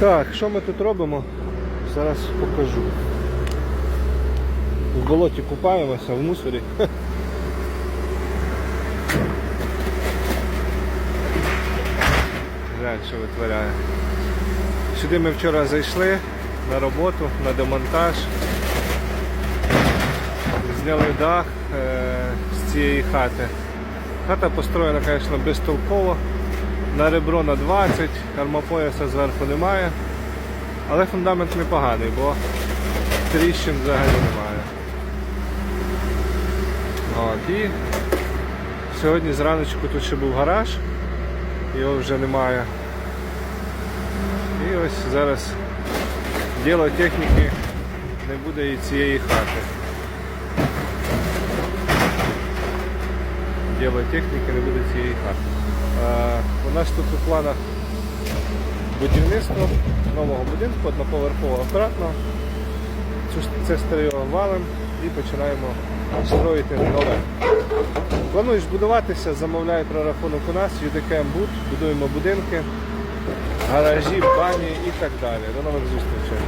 Так, що ми тут робимо? Зараз покажу. В болоті купаємося, в мусорі. Глянь, що витворяє. Сюди ми вчора зайшли на роботу, на демонтаж. Зняли дах е, з цієї хати. Хата построєна, звісно, безтолково. На ребро на 20, армопояса зверху немає. Але фундамент непоганий, бо тріщин взагалі немає. От, і сьогодні зраночку тут ще був гараж, його вже немає. І ось зараз діло техніки не буде і цієї хати. Діло техніки не буде цієї хати. У нас тут у планах будівництво нового будинку, одноповерхового акуратно. Це старе валим і починаємо строїти нове. Плануєш будуватися, замовляй прорахунок у нас, UDKM Boot, будуємо будинки, гаражі, бані і так далі. До нових зустрічей.